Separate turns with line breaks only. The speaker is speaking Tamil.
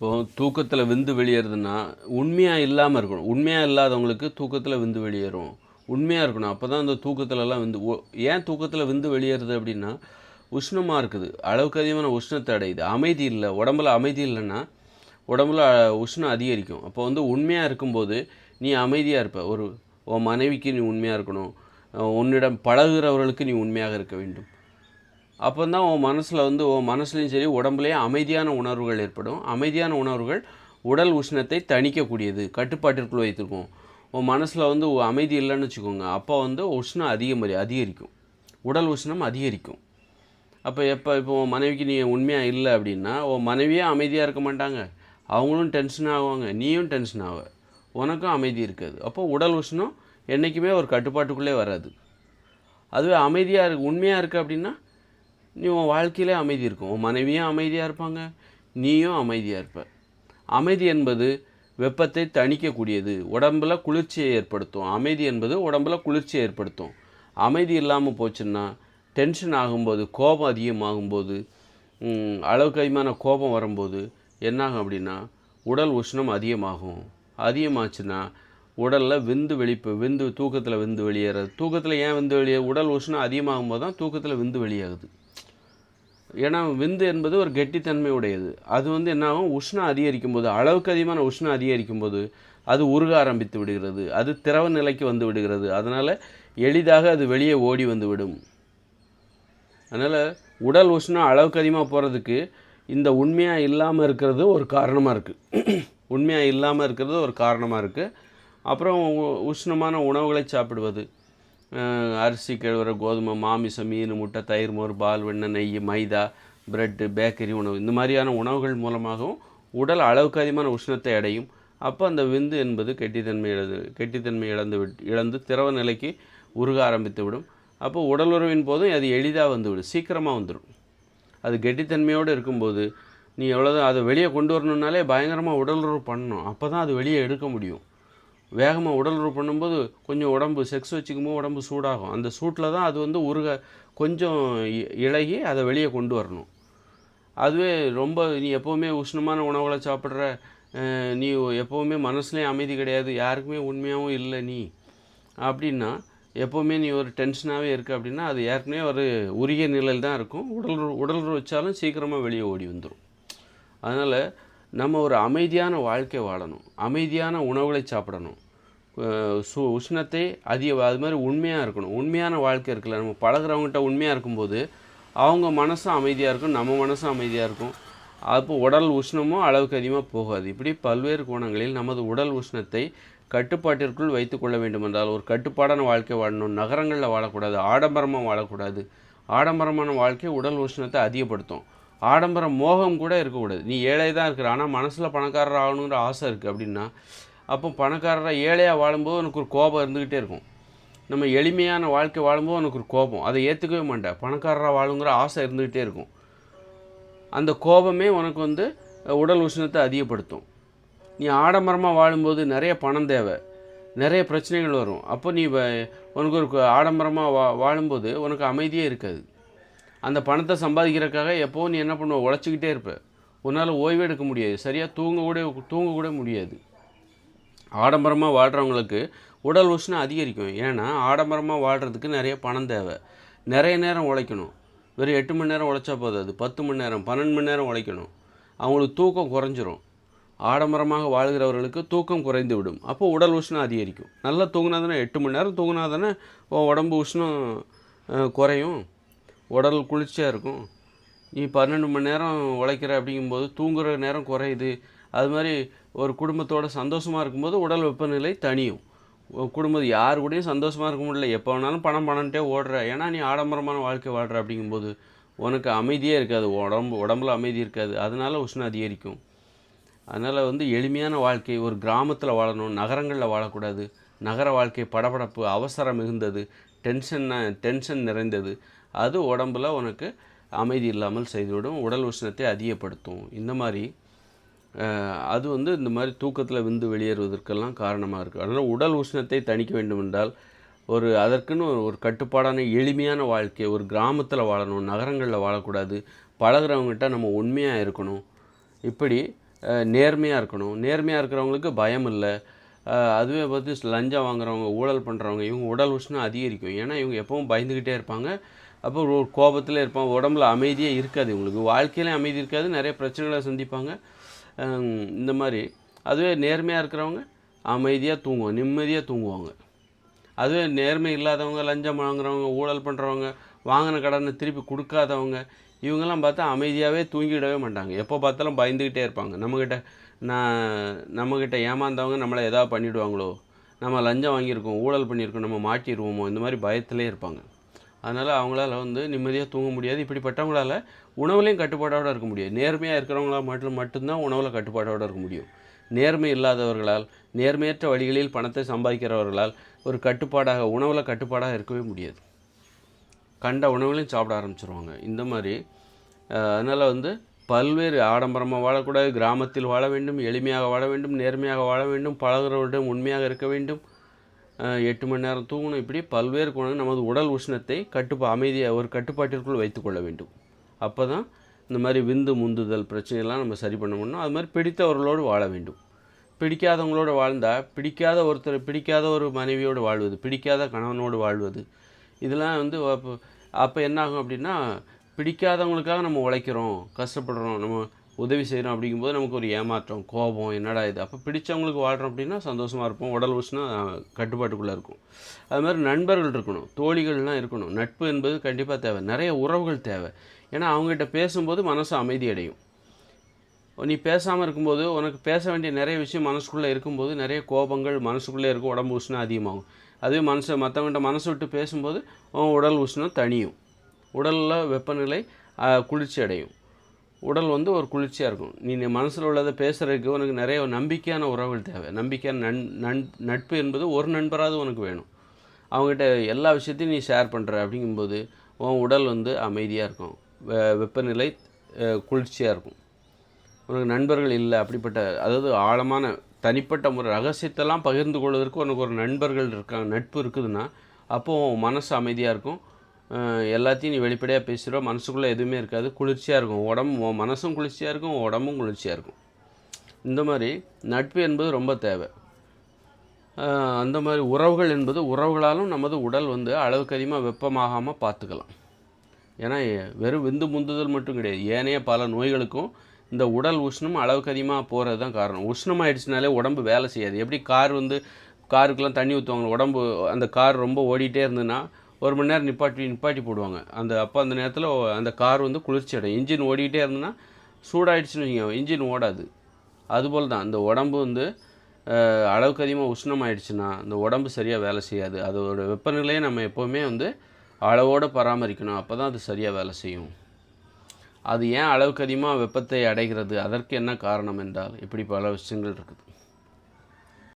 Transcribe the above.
இப்போது தூக்கத்தில் விந்து வெளியேறுதுன்னா உண்மையாக இல்லாமல் இருக்கணும். உண்மையாக இல்லாதவங்களுக்கு தூக்கத்தில் விந்து வெளியேறும். உண்மையாக இருக்கணும். அப்போ தான் அந்த தூக்கத்துலலாம் விந்து ஏன் தூக்கத்தில் விந்து வெளியேறுது அப்படின்னா உஷ்ணமாக இருக்குது. அளவுக்கு அதிகமான உஷ்ணத்தை அடையுது. அமைதி இல்லை. உடம்புல அமைதி இல்லைன்னா உடம்புல உஷ்ணம் அதிகரிக்கும். அப்போ வந்து உண்மையாக இருக்கும்போது நீ அமைதியாக இருப்ப. ஒரு உன் மனைவிக்கு நீ உண்மையாக இருக்கணும். உன்னிடம் பழகுறவர்களுக்கு நீ உண்மையாக இருக்க வேண்டும். அப்போ தான் உன் மனசில் வந்து உன் மனசுலையும் சரி உடம்புலையும் அமைதியான உணர்வுகள் ஏற்படும். அமைதியான உணர்வுகள் உடல் உஷ்ணத்தை தணிக்கக்கூடியது கட்டுப்பாட்டிற்குள் வைத்திருக்கும். உன் மனசில் வந்து அமைதி இல்லைன்னு வச்சுக்கோங்க. அப்போ வந்து உஷ்ணம் அதிகமரி அதிகரிக்கும். உடல் உஷ்ணம் அதிகரிக்கும். அப்போ எப்போ இப்போ உன் மனைவிக்கு நீ உண்மையாக இல்லை அப்படின்னா உன் மனைவியே அமைதியாக இருக்க மாட்டாங்க. அவங்களும் டென்ஷன் ஆகுவாங்க நீயும் டென்ஷன் ஆக உனக்கும் அமைதி இருக்காது. அப்போ உடல் உஷ்ணம் என்றைக்குமே ஒரு கட்டுப்பாட்டுக்குள்ளே வராது. அதுவே அமைதியாக இருக்கு உண்மையாக இருக்குது அப்படின்னா நீ உன் வாழ்க்கையிலே அமைதி இருக்கும். உன் மனைவியும் அமைதியாக இருப்பாங்க. நீயும் அமைதியாக இருப்ப. அமைதி என்பது வெப்பத்தை தணிக்கக்கூடியது. உடம்புல குளிர்ச்சியை ஏற்படுத்தும். அமைதி என்பது உடம்புல குளிர்ச்சியை ஏற்படுத்தும். அமைதி இல்லாமல் போச்சுன்னா டென்ஷன் ஆகும்போது கோபம் அதிகமாகும்போது அளவுக்கு அதிகமான கோபம் வரும்போது என்னாகும் அப்படின்னா உடல் உஷ்ணம் அதிகமாகும். அதிகமாச்சுன்னா உடலில் விந்து வெளிப்பு விந்து தூக்கத்தில் விந்து வெளியேறது. தூக்கத்தில் ஏன் விந்து வெளியே உடல் உஷ்ணம் அதிகமாகும் போது தான் தூக்கத்தில் விந்து வெளியாகுது. ஏன்னா விந்து என்பது ஒரு கெட்டித்தன்மை உடையது அது வந்து என்னாகும் உஷ்ணம் அதிகரிக்கும் போது அளவுக்கு அதிகமான உஷ்ணம் அதிகரிக்கும் போது அது உருக ஆரம்பித்து விடுகிறது. அது திரவ நிலைக்கு வந்து விடுகிறது. அதனால் எளிதாக அது வெளியே ஓடி வந்து விடும். அதனால் உடல் உஷ்ணம் அளவுக்கு அதிகமாக போகிறதுக்கு இந்த உண்மையாக இல்லாமல் இருக்கிறது ஒரு காரணமாக இருக்குது உண்மையாக இல்லாமல் இருக்கிறது ஒரு காரணமாக இருக்குது அப்புறம் உஷ்ணமான உணவுகளை சாப்பிடுவது. அரிசி கிழவர கோதுமை மாமிசம் மீன் முட்டை தயிர் மோர் பால் வெண்ணெய் நெய் மைதா பிரெட்டு பேக்கரி உணவு. இந்த மாதிரியான உணவுகள் மூலமாகவும் உடல் அளவுக்கு அதிகமான உஷ்ணத்தை அடையும். அப்போ அந்த விந்து என்பது கெட்டித்தன்மை இழந்து கெட்டித்தன்மை இழந்து விட் இழந்து திரவ நிலைக்கு உருக ஆரம்பித்து விடும். அப்போ உடல் உறவின் போதும் அது எளிதாக வந்துவிடும் சீக்கிரமாக வந்துடும் அது கெட்டித்தன்மையோடு இருக்கும்போது நீ எவ்வளோதான் அதை வெளியே கொண்டு வரணுன்னாலே பயங்கரமாக உடல் உறவு பண்ணணும். அப்போ தான் அது வெளியே எடுக்க முடியும். வேகமாக உடல் உறவு பண்ணும்போது கொஞ்சம் உடம்பு செக்ஸ் வச்சுக்கும்போது உடம்பு சூடாகும். அந்த சூட்டில் தான் அது வந்து உருக கொஞ்சம் இ- அதை வெளியே கொண்டு வரணும். அதுவே ரொம்ப நீ எப்போவுமே உஷ்ணமான உணவுகளை சாப்பிட்ற நீ எப்போவுமே மனசுலேயும் அமைதி கிடையாது யாருக்குமே உண்மையாகவும் இல்லை நீ. அப்படின்னா எப்போவுமே நீ ஒரு டென்ஷனாகவே இருக்க அப்படின்னா அது ஏற்கனவே ஒரு உரிய நிலையில் தான் இருக்கும். உடல் உடல் வச்சாலும் சீக்கிரமாக வெளியே ஓடி வந்துடும் அதனால் நம்ம ஒரு அமைதியான வாழ்க்கை வாழணும். அமைதியான உணவுகளை சாப்பிடணும். சு உஷ்ணத்தை அதிக அது மாதிரி உண்மையாக இருக்கணும். உண்மையான வாழ்க்கை இருக்குல்ல. நம்ம பழகிறவங்ககிட்ட உண்மையாக இருக்கும்போது அவங்க மனசும் அமைதியாக இருக்கும் நம்ம மனசும் அமைதியாக இருக்கும். அப்போ உடல் உஷ்ணமும் அளவுக்கு அதிகமாக போகாது. இப்படி பல்வேறு கோணங்களில் நமது உடல் உஷ்ணத்தை கட்டுப்பாட்டிற்குள் வைத்துக்கொள்ள வேண்டும் என்றால் ஒரு கட்டுப்பாடான வாழ்க்கை வாழணும். நகரங்களில் வாழக்கூடாது ஆடம்பரமாக வாழக்கூடாது. ஆடம்பரமான வாழ்க்கை உடல் உஷ்ணத்தை அதிகப்படுத்தும். ஆடம்பர மோகம் கூட இருக்கக்கூடாது. நீ ஏழை தான் இருக்கிற ஆனால் மனசில் பணக்காரர் ஆகணுங்கிற ஆசை இருக்குது அப்படின்னா அப்போ பணக்காரராக ஏழையாக வாழும்போது உனக்கு ஒரு கோபம் இருந்துக்கிட்டே இருக்கும். நம்ம எளிமையான வாழ்க்கை வாழும்போது உனக்கு ஒரு கோபம். அதை ஏற்றுக்கவே மாட்டேன். பணக்காரராக வாழுங்கிற ஆசை இருந்துக்கிட்டே இருக்கும். அந்த கோபமே உனக்கு வந்து உடல் உஷ்ணத்தை அதிகப்படுத்தும். நீ ஆடம்பரமாக வாழும்போது நிறைய பணம் தேவை. நிறைய பிரச்சனைகள் வரும். அப்போ நீ உனக்கு ஒரு ஆடம்பரமாக வா வாழும்போது உனக்கு அமைதியே இருக்காது. அந்த பணத்தை சம்பாதிக்கிறதுக்காக எப்போவும் நீ என்ன பண்ணுவ? உழைச்சிக்கிட்டே இருப்ப. உன்னால் ஓய்வு எடுக்க முடியாது. சரியாக தூங்க கூட தூங்க கூட முடியாது. ஆடம்பரமாக வாழ்கிறவங்களுக்கு உடல் உஷ்ணம் அதிகரிக்கும். ஏன்னா ஆடம்பரமாக வாழ்கிறதுக்கு நிறைய பணம் தேவை. நிறைய நேரம் உழைக்கணும். வெறும் எட்டு மணி நேரம் உழைச்சா போதாது பத்து மணி நேரம் பன்னெண்டு மணி நேரம் உழைக்கணும். அவங்களுக்கு தூக்கம் குறைஞ்சிரும். ஆடம்பரமாக வாழ்கிறவர்களுக்கு தூக்கம் குறைந்து விடும். அப்போ உடல் உஷ்ணம் அதிகரிக்கும். நல்லா தூங்கினா தானே எட்டு மணி நேரம் தூங்கினா தானே உடம்பு உஷ்ணம் குறையும். உடல் குளிர்ச்சியாக இருக்கும். நீ பன்னெண்டு மணி நேரம் உழைக்கிற அப்படிங்கும்போது தூங்குற நேரம் குறையுது. அது மாதிரி ஒரு குடும்பத்தோட சந்தோஷமாக இருக்கும்போது உடல் வெப்பநிலை தனியும் குடும்பம் யார் கூடயும் சந்தோஷமாக இருக்க முடியல. எப்போ வேணாலும் பணம் பணம்ட்டே ஓடுற. ஏன்னா நீ ஆடம்பரமான வாழ்க்கை வாழ்கிற அப்படிங்கும்போது உனக்கு அமைதியே இருக்காது. உடம்பு உடம்புல அமைதி இருக்காது. அதனால் உஷ்ணம் அதிகரிக்கும். அதனால் வந்து எளிமையான வாழ்க்கை ஒரு கிராமத்தில் வாழணும் நகரங்களில் வாழக்கூடாது. நகர வாழ்க்கை படபடப்பு அவசரம் மிகுந்தது. டென்ஷன் டென்ஷன் நிறைந்தது. அது உடம்புல உனக்கு அமைதி இல்லாமல் செய்துவிடும் உடல் உஷ்ணத்தை அதிகப்படுத்தும். இந்த மாதிரி அது வந்து இந்த மாதிரி தூக்கத்தில் விந்து வெளியேறுவதற்கெல்லாம் காரணமாக இருக்குது அதனால் உடல் உஷ்ணத்தை தணிக்க வேண்டும் என்றால் ஒரு அதற்குன்னு ஒரு ஒரு கட்டுப்பாடான எளிமையான வாழ்க்கை ஒரு கிராமத்தில் வாழணும் நகரங்களில் வாழக்கூடாது பழகுறவங்ககிட்ட நம்ம உண்மையாக இருக்கணும். இப்படி நேர்மையாக இருக்கணும். நேர்மையாக இருக்கிறவங்களுக்கு பயம் இல்லை. அதுவே பார்த்து லஞ்சம் வாங்குறவங்க ஊழல் பண்ணுறவங்க இவங்க உடல் உஷ்ணம் அதிகரிக்கும். ஏன்னா இவங்க எப்பவும் பயந்துக்கிட்டே இருப்பாங்க. அப்போ ஒரு கோபத்தில் இருப்பாங்க உடம்புல அமைதியே இருக்காது இவங்களுக்கு. வாழ்க்கையிலே அமைதி இருக்காது நிறைய பிரச்சனைகளை சந்திப்பாங்க. இந்த மாதிரி. அதுவே நேர்மையாக இருக்கிறவங்க அமைதியாக தூங்குவாங்க நிம்மதியாக தூங்குவாங்க. அதுவே நேர்மை இல்லாதவங்க லஞ்சம் வாங்குறவங்க ஊழல் பண்ணுறவங்க வாங்கின கடனை திருப்பி கொடுக்காதவங்க இவங்கெல்லாம் பார்த்தா அமைதியாகவே தூங்கிடவே மாட்டாங்க. எப்போ பார்த்தாலும் பயந்துக்கிட்டே இருப்பாங்க. நம்மக்கிட்ட நான் நம்மக்கிட்ட ஏமாந்தவங்க நம்மளை எதாவது பண்ணிவிடுவாங்களோ நம்ம லஞ்சம் வாங்கியிருக்கோம் ஊழல் பண்ணியிருக்கோம் நம்ம மாட்டிடுவோமோ இந்த மாதிரி பயத்திலே இருப்பாங்க. அதனால் அவங்களால வந்து நிம்மதியாக தூங்க முடியாது. இப்படிப்பட்டவங்களால உணவுலையும் கட்டுப்பாடோடு இருக்க முடியாது. நேர்மையாக இருக்கிறவங்களால் மட்டும் மட்டும்தான் உணவில் கட்டுப்பாடோடு இருக்க முடியும். நேர்மை இல்லாதவர்களால் நேர்மையற்ற வழிகளில் பணத்தை சம்பாதிக்கிறவர்களால் ஒரு கட்டுப்பாடாக உணவில் கட்டுப்பாடாக இருக்கவே முடியாது. கண்ட உணவுகளையும் சாப்பிட ஆரம்பிச்சிருவாங்க. இந்த மாதிரி அதனால் வந்து பல்வேறு ஆடம்பரமாக வாழக்கூடாது. கிராமத்தில் வாழ வேண்டும் எளிமையாக வாழ வேண்டும் நேர்மையாக வாழ வேண்டும் பழகிறவரிடம் உண்மையாக இருக்க வேண்டும். எட்டு மணி நேரம் தூங்கணும். இப்படி பல்வேறு குணங்கள் நமது உடல் உஷ்ணத்தை கட்டுப்பா அமைதியாக ஒரு கட்டுப்பாட்டிற்குள் வைத்துக்கொள்ள வேண்டும். அப்போ தான் இந்த மாதிரி விந்து முந்துதல் பிரச்சனையெல்லாம் நம்ம சரி பண்ண முடியும். அது மாதிரி பிடித்தவர்களோடு வாழ வேண்டும். பிடிக்காதவங்களோடு வாழ்ந்தால் பிடிக்காத ஒருத்தர் பிடிக்காத ஒரு மனைவியோடு வாழ்வது பிடிக்காத கணவனோடு வாழ்வது இதெல்லாம் வந்து அப்போ அப்போ என்னாகும் அப்படின்னா பிடிக்காதவங்களுக்காக நம்ம உழைக்கிறோம் கஷ்டப்படுறோம் நம்ம உதவி செய்கிறோம் அப்படிங்கும்போது நமக்கு ஒரு ஏமாற்றம் கோபம் என்னடா இது? அப்போ பிடிச்சவங்களுக்கு வாழ்கிறோம் அப்படின்னா சந்தோஷமாக இருப்போம் உடல் உஷ்ணா கட்டுப்பாட்டுக்குள்ளே இருக்கும். அது மாதிரி நண்பர்கள் இருக்கணும் தோழிகள்லாம் இருக்கணும். நட்பு என்பது கண்டிப்பாக தேவை. நிறைய உறவுகள் தேவை. ஏன்னா அவங்ககிட்ட பேசும்போது மனசு அமைதி அடையும் நீ பேசாமல் இருக்கும்போது உனக்கு பேச வேண்டிய நிறைய விஷயம் மனசுக்குள்ளே இருக்கும்போது நிறைய கோபங்கள் மனசுக்குள்ளே இருக்கும் உடம்பு உஷ்ணம் அதிகமாகும். அதுவே மனசு மற்றவங்கள்ட்ட மனசு விட்டு பேசும்போது உன் உடல் உஷ்ணம் தனியும் உடலில் வெப்பநிலை குளிர்ச்சி அடையும் உடல் வந்து ஒரு குளிர்ச்சியாக இருக்கும். நீ மனசில் உள்ளதை பேசுகிறதுக்கு உனக்கு நிறைய நம்பிக்கையான உறவுகள் தேவை. நம்பிக்கையான நன் நண் நட்பு என்பது ஒரு நண்பராவது உனக்கு வேணும். அவங்ககிட்ட எல்லா விஷயத்தையும் நீ ஷேர் பண்ணுற அப்படிங்கும்போது உன் உடல் வந்து அமைதியாக இருக்கும். வெ வெப்பநிலை குளிர்ச்சியாக இருக்கும். உனக்கு நண்பர்கள் இல்லை அப்படிப்பட்ட அதாவது ஆழமான தனிப்பட்ட முறை ரகசியத்தெல்லாம் பகிர்ந்து கொள்வதற்கு உனக்கு ஒரு நண்பர்கள் இருக்காங்க நட்பு இருக்குதுன்னா அப்போது உன் மனசு அமைதியாக இருக்கும். எல்லாத்தையும் நீ வெளிப்படையாக பேசுகிறோம் மனசுக்குள்ளே எதுவுமே இருக்காது. குளிர்ச்சியாக இருக்கும். உடம்பு உன் மனசும் குளிர்ச்சியாக இருக்கும் உடம்பும் குளிர்ச்சியாக இருக்கும். இந்த மாதிரி நட்பு என்பது ரொம்ப தேவை. அந்த மாதிரி உறவுகள் என்பது உறவுகளாலும் நமது உடல் வந்து அளவுக்கு அதிகமாக வெப்பமாகாமல் பார்த்துக்கலாம். ஏன்னா வெறும் விந்து முந்துதல் மட்டும் கிடையாது. ஏனைய பல நோய்களுக்கும் இந்த உடல் உஷ்ணம் அளவுக்கு அதிகமாக போகிறது தான் காரணம். உஷ்ணமாயிடுச்சுனாலே உடம்பு வேலை செய்யாது. எப்படி கார் வந்து காருக்கெல்லாம் தண்ணி ஊற்றுவாங்க உடம்பு அந்த கார் ரொம்ப ஓடிட்டே இருந்ததுன்னா ஒரு மணி நேரம் நிப்பாட்டி நிப்பாட்டி போடுவாங்க. அந்த அப்போ அந்த நேரத்தில் அந்த கார் வந்து குளிர்ச்சி அடையும். இன்ஜின் ஓடிக்கிட்டே இருந்ததுன்னா சூடாயிடுச்சுன்னு வச்சுக்கோங்க இன்ஜின் ஓடாது. அதுபோல் தான் இந்த உடம்பு வந்து அளவுக்கு அதிகமாக உஷ்ணமாயிடுச்சுன்னா அந்த உடம்பு சரியாக வேலை செய்யாது. அதோட வெப்பநிலையை நம்ம எப்போவுமே வந்து அளவோடு பராமரிக்கணும். அப்போ தான் அது சரியாக வேலை செய்யும். அது ஏன் அளவுக்கு அதிகமாக வெப்பத்தை அடைகிறது? அதற்கு என்ன காரணம் என்றால் இப்படி பல விஷயங்கள் இருக்குது.